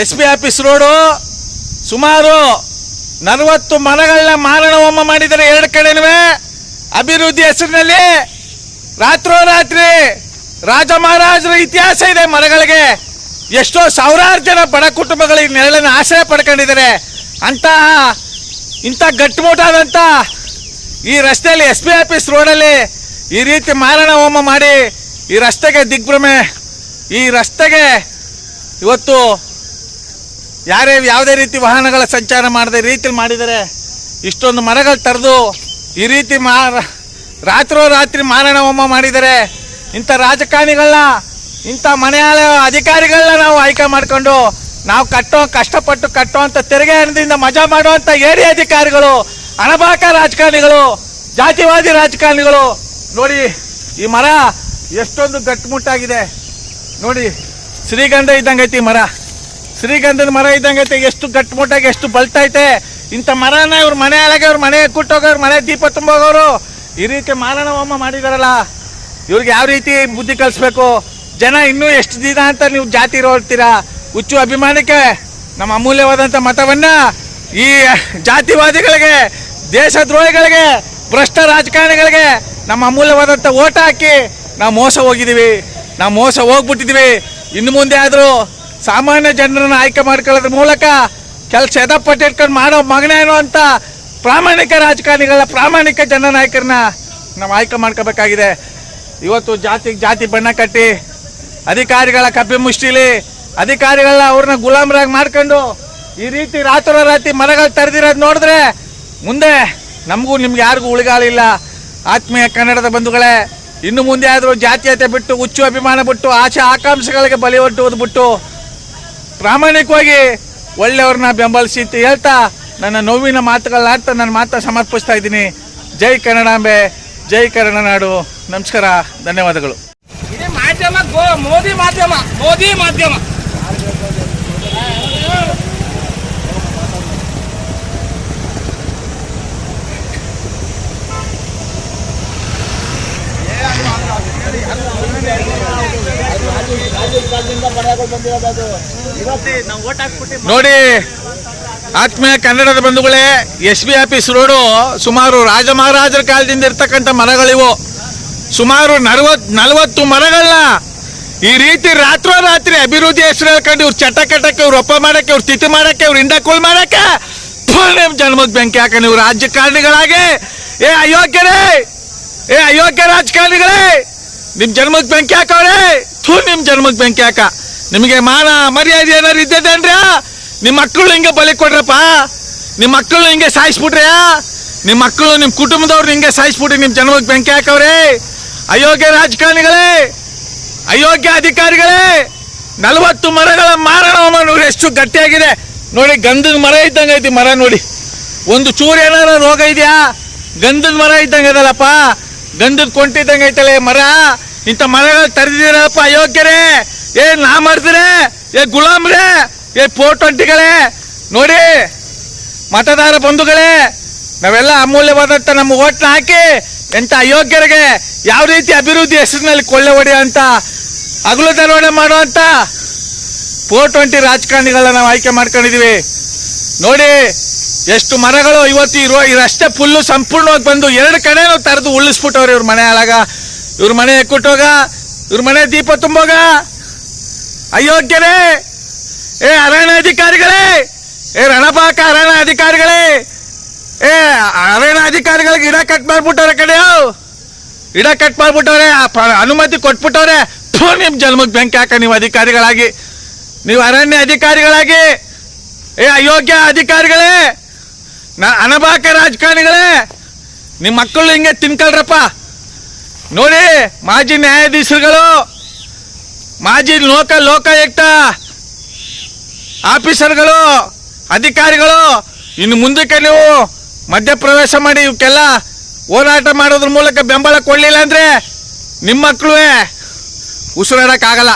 S B office road ಸುಮಾರು ನಲವತ್ತು ಮರಗಳನ್ನ ಮಾರಣ ಹೋಮ ಮಾಡಿದರೆ ಎರಡು ಕಡೆನೂ. ಅಭಿವೃದ್ಧಿ ಹೆಸರಿನಲ್ಲಿ ರಾತ್ರೋರಾತ್ರಿ ರಾಜ ಮಹಾರಾಜರ ಇತಿಹಾಸ ಇದೆ ಮರಗಳಿಗೆ. ಎಷ್ಟೋ ಸಾವಿರಾರು ಜನ ಬಡ ಕುಟುಂಬಗಳು ಈ ನೆರಳನ್ನು ಆಶ್ರಯ ಪಡ್ಕೊಂಡಿದ್ದಾರೆ. ಅಂತಹ ಇಂಥ ಗಟ್ಟಿಮುಟ್ಟಾದಂಥ ಈ ರಸ್ತೆಯಲ್ಲಿ ಎಸ್ ಪಿ ಆಫೀಸ್ ರೋಡಲ್ಲಿ ಈ ರೀತಿ ಮಾರಣ ಹೋಮ ಮಾಡಿ ಈ ರಸ್ತೆಗೆ ದಿಗ್ಭ್ರಮೆ, ಈ ರಸ್ತೆಗೆ ಇವತ್ತು ಯಾರೇ ಯಾವುದೇ ರೀತಿ ವಾಹನಗಳ ಸಂಚಾರ ಮಾಡದೆ ರೀತಿಲಿ ಮಾಡಿದರೆ ಇಷ್ಟೊಂದು ಮರಗಳು ತರೆದು ಈ ರೀತಿ ರಾತ್ರೋ ರಾತ್ರಿ ಮಾರಣ ಹೋಮ ಮಾಡಿದರೆ ಇಂಥ ರಾಜಕಾರಣಿಗಳನ್ನ, ಇಂಥ ಮನೆಯಾಳ ಅಧಿಕಾರಿಗಳನ್ನ ನಾವು ಆಯ್ಕೆ ಮಾಡಿಕೊಂಡು ನಾವು ಕಟ್ಟೋ, ಕಷ್ಟಪಟ್ಟು ಕಟ್ಟುವಂಥ ತೆರಿಗೆ ಹಣದಿಂದ ಮಜಾ ಮಾಡುವಂಥ ಏರಿಯ ಅಧಿಕಾರಿಗಳು, ಅಣಬಾಕ ರಾಜಕಾರಣಿಗಳು, ಜಾತಿವಾದಿ ರಾಜಕಾರಣಿಗಳು, ನೋಡಿ ಈ ಮರ ಎಷ್ಟೊಂದು ಗಟ್ಟುಮುಟ್ಟಾಗಿದೆ ನೋಡಿ, ಶ್ರೀಗಂಧ ಇದ್ದಂಗೆ ಐತಿ ಈ ಮರ. ಶ್ರೀಗಂಧದ ಮರ ಇದ್ದಂಗೆ ಐತೆ. ಎಷ್ಟು ಗಟ್ಟಿಮುಟ್ಟಾಗಿ ಎಷ್ಟು ಬಲ್ತೈತೆ ಇಂಥ ಮರನ ಇವ್ರ ಮನೆ ಅಲಗೆ ಇವ್ರ ಮನೆ ಕುಟ್ಟೋಗೋರು ಮನೆ ದೀಪ ತುಂಬೋಗೋರು. ಈ ರೀತಿ ಮಾರಣ ಹೋಮ ಮಾಡಿದಾರಲ್ಲ, ಇವ್ರಿಗೆ ಯಾವ ರೀತಿ ಬುದ್ಧಿ ಕಲಿಸ್ಬೇಕು? ಜನ ಇನ್ನೂ ಎಷ್ಟು ದಿನ ಅಂತ ನೀವು ಜಾತಿ ಇರೋರ್ತೀರಾ ಹುಚ್ಚು ಅಭಿಮಾನಕ್ಕೆ ನಮ್ಮ ಅಮೂಲ್ಯವಾದಂಥ ಮತವನ್ನು ಈ ಜಾತಿವಾದಿಗಳಿಗೆ, ದೇಶದ್ರೋಹಿಗಳಿಗೆ, ಭ್ರಷ್ಟ ರಾಜಕಾರಣಿಗಳಿಗೆ ನಮ್ಮ ಅಮೂಲ್ಯವಾದಂಥ ಓಟ ಹಾಕಿ ನಾವು ಮೋಸ ಹೋಗಿದ್ದೀವಿ. ನಾವು ಮೋಸ ಹೋಗ್ಬಿಟ್ಟಿದ್ದೀವಿ. ಇನ್ನು ಮುಂದೆ ಆದರೂ ಸಾಮಾನ್ಯ ಜನರನ್ನು ಆಯ್ಕೆ ಮಾಡ್ಕೊಳ್ಳೋದ್ರ ಮೂಲಕ ಕೆಲಸ ಎದಪಟ್ಟು ಇಟ್ಕೊಂಡು ಮಾಡೋ ಮಗನೇನು ಅಂತ ಪ್ರಾಮಾಣಿಕ ರಾಜಕಾರಣಿಗಳ ಪ್ರಾಮಾಣಿಕ ಜನ ನಾಯಕರನ್ನ ನಾವು ಆಯ್ಕೆ ಮಾಡ್ಕೋಬೇಕಾಗಿದೆ. ಇವತ್ತು ಜಾತಿಗೆ ಜಾತಿ ಬಣ್ಣ ಕಟ್ಟಿ ಅಧಿಕಾರಿಗಳ ಕಪ್ಪೆ ಮುಷ್ಟಿಲಿ ಅಧಿಕಾರಿಗಳನ್ನ ಅವ್ರನ್ನ ಗುಲಾಮರಾಗಿ ಮಾಡ್ಕೊಂಡು ಈ ರೀತಿ ರಾತ್ರೋರಾತ್ರಿ ಮರಗಳು ತರೆದಿರೋದು ನೋಡಿದ್ರೆ ಮುಂದೆ ನಮಗೂ ನಿಮ್ಗೆ ಯಾರಿಗೂ ಉಳಿಗಾಲಿಲ್ಲ ಆತ್ಮೀಯ ಕನ್ನಡದ ಬಂಧುಗಳೇ, ಇನ್ನು ಮುಂದೆ ಆದರೂ ಜಾತೀಯತೆ ಬಿಟ್ಟು, ಹುಚ್ಚು ಅಭಿಮಾನ ಬಿಟ್ಟು, ಆಶೆ ಆಕಾಂಕ್ಷೆಗಳಿಗೆ ಬಲಿ ಹೊಟ್ಟುವುದು ಬಿಟ್ಟು ಪ್ರಾಮಾಣಿಕವಾಗಿ ಒಳ್ಳೆಯವ್ರನ್ನ ಬೆಂಬಲಿಸಿ ಅಂತ ಹೇಳ್ತಾ ನನ್ನ ನೋವಿನ ಮಾತುಗಳನ್ನಾಡ್ತಾ ನನ್ನ ಮಾತ ಸಮರ್ಪಿಸ್ತಾ ಇದ್ದೀನಿ. ಜೈ ಕನ್ನಡಾಂಬೆ, ಜೈ ಕನ್ನಡ ನಾಡು ನಮಸ್ಕಾರ, ಧನ್ಯವಾದಗಳು. ಮಾಧ್ಯಮ ಮೋದಿ ಮಾಧ್ಯಮ ಮೋದಿ ಮಾಧ್ಯಮ. ನೋಡಿ, ಆತ್ಮೀಯ ಕನ್ನಡದ ಬಂಧುಗಳೇ ಎಸ್ ಬಿ ಆಫೀಸ್ ರೋಡು ಸುಮಾರು ರಾಜ ಮಹಾರಾಜರ ಕಾಲದಿಂದ ಇರ್ತಕ್ಕಂಥ ಮರಗಳಿವು ಸುಮಾರು ನಲವತ್, ನಲವತ್ತು ಮರಗಳನ್ನ ಈ ರೀತಿ ರಾತ್ರೋರಾತ್ರಿ ಅಭಿವೃದ್ಧಿ ಹೆಸರು ಹೇಳ್ಕೊಂಡು ಇವ್ರು ಚಟ ಕಟ್ಟಕ್ಕೆ ಇವ್ರು ಒಪ್ಪ ಮಾಡಕ್ಕೆ, ಇವ್ರು ತಿಥಿ ಮಾಡಕ್ಕೆ, ಇವ್ರು ಹಿಂಡಕೋಲ್ ಮಾಡಕ್ಕೆ ಜನ್ಮದ ಬೆಂಕಿ ಹಾಕ ನೀವು ರಾಜಕಾರಣಿಗಳಾಗಿ. ಏ ಅಯೋಗ್ಯರೇ, ಏ ಅಯೋಗ್ಯ ರಾಜಕಾರಣಿಗಳೇ! ನಿಮ್ ಜನ್ಮಕ್ಕೆ ಬೆಂಕಿ ಹಾಕವ್ರೆ ಥೂ, ನಿಮ್ ಜನ್ಮಕ್ಕೆ ಬೆಂಕಿ ಹಾಕ ನಿಮಗೆ ಮಾನ ಮರ್ಯಾದೆ ಏನಾರು ಇದ್ದದೇನ್ರಿ ನಿಮ್ಮ ಮಕ್ಕಳು ಹಿಂಗೆ ಬಲಿ ಕೊಡ್ರಪ್ಪ. ನಿಮ್ಮ ಮಕ್ಕಳು ಹಿಂಗೆ ಸಾಯಿಸ್ಬಿಟ್ರ್ಯಾ? ನಿಮ್ಮ ಮಕ್ಕಳು ನಿಮ್ಮ ಕುಟುಂಬದವ್ರು ಹಿಂಗೆ ಸಾಯಿಸ್ಬಿಟ್ರಿ ನಿಮ್ಮ ಜನ್ಮಕ್ಕೆ ಬೆಂಕಿ ಹಾಕವ್ರೆ ಅಯೋಗ್ಯ ರಾಜಕಾರಣಿಗಳೇ, ಅಯೋಗ್ಯ ಅಧಿಕಾರಿಗಳೇ, ನಲವತ್ತು ಮರಗಳ ಮಾರಣ ನೋಡಿ, ಎಷ್ಟು ಗಟ್ಟಿಯಾಗಿದೆ. ನೋಡಿ, ಗಂಧದ ಮರ ಇದ್ದಂಗೆ ಐತಿ ಮರ ನೋಡಿ. ಒಂದು ಚೂರು ಏನಾರ ರೋಗ ಇದೆಯಾ? ಗಂಧದ ಮರ ಇದ್ದಂಗೆ ಅದಲ್ಲಪ್ಪ. ಗಂಧದ ಕೊಂಟಿದ್ದಂಗೆ ಐತಲ್ಲ ಮರ. ಇಂಥ ಮರಗಳು ತರಿದಿರಪ್ಪ ಅಯೋಗ್ಯರೇ. ಏ, ನಾ ಮಾಡ್ತೀರೇ? ಏ, ಗುಲಾಮ್ರೇ. ಏ ಪೋಟೊಂಟಿಗಳೇ ನೋಡಿ, ಮತದಾರ ಬಂಧುಗಳೇ, ನಾವೆಲ್ಲ ಅಮೂಲ್ಯವಾದಂಥ ನಮ್ಮ ಓಟ್ನ ಹಾಕಿ ಎಂಥ ಅಯೋಗ್ಯರಿಗೆ ಯಾವ ರೀತಿ ಅಭಿವೃದ್ಧಿ ಹೆಸರಿನಲ್ಲಿ ಕೊಳ್ಳೆ ಹೊಡೆಯೋ ಅಂತ, ಹಗಲು ದರೋಡೆ ಮಾಡುವಂಥ ಫೋರ್ ಟ್ವೆಂಟಿ ರಾಜಕಾರಣಿಗಳನ್ನ ನಾವು ಆಯ್ಕೆ ಮಾಡ್ಕೊಂಡಿದ್ದೀವಿ. ನೋಡಿ, ಎಷ್ಟು ಮರಗಳು ಇವತ್ತು ಇರೋ ರಸ್ತೆ ಫುಲ್ಲು ಸಂಪೂರ್ಣವಾಗಿ ಬಂದು ಎರಡು ಕಡೆನೂ ತರದು ಉಳಿಸ್ಬಿಟ್ಟವ್ರಿ ಇವ್ರ ಮನೆ ಒಳಗ ಇವ್ರ ಮನೆ ಎಕ್ಕುಟ್ಟೋಗ ಇವ್ರ ಮನೆ ದೀಪ ತುಂಬೋಗ? ಅಯೋಗ್ಯರೇ ಏ ಅರಣ್ಯ ಅಧಿಕಾರಿಗಳೇ ಏ ರಣಪಾಕ ಅರಣ್ಯ ಅಧಿಕಾರಿಗಳೇ ಏ ಅರಣ್ಯ ಅಧಿಕಾರಿಗಳಿಗೆ ಗಿಡ ಕಟ್ ಮಾಡ್ಬಿಟ್ಟವ್ರೆ ಕಡೆಯೋ ಗಿಡ ಕಟ್ ಮಾಡ್ಬಿಟ್ಟವ್ರೆ ಅನುಮತಿ ಕೊಟ್ಬಿಟ್ಟವ್ರೆ. ಥು, ನಿಮ್ ಜನ್ಮಕ್ಕೆ ಬೆಂಕಿ ಹಾಕ ನೀವು ಅಧಿಕಾರಿಗಳಾಗಿ. ನೀವು ಅರಣ್ಯ ಅಧಿಕಾರಿಗಳಾಗಿ. ಏ ಅಯೋಗ್ಯ ಅಧಿಕಾರಿಗಳೇ! ನಾ ಅನಬಾಕ ರಾಜಕಾರಣಿಗಳೇ! ನಿಮ್ಮ ಮಕ್ಕಳು ಹಿಂಗೆ ತಿನ್ಕೊಳ್ರಪ್ಪ. ನೋಡಿ ಮಾಜಿ ನ್ಯಾಯಾಧೀಶರುಗಳು, ಮಾಜಿ ಲೋಕ, ಲೋಕಾಯುಕ್ತ ಆಫೀಸರ್ಗಳು, ಅಧಿಕಾರಿಗಳು, ಇನ್ನು ಮುಂದಕ್ಕೆ ನೀವು ಮಧ್ಯಪ್ರವೇಶ ಮಾಡಿ ಇವಕ್ಕೆಲ್ಲ ಹೋರಾಟ ಮಾಡೋದ್ರ ಮೂಲಕ ಬೆಂಬಲ ಕೊಡಲಿಲ್ಲ ಅಂದರೆ ನಿಮ್ಮ ಮಕ್ಕಳು ಉಸಿರಾಡಕ್ಕಾಗಲ್ಲ.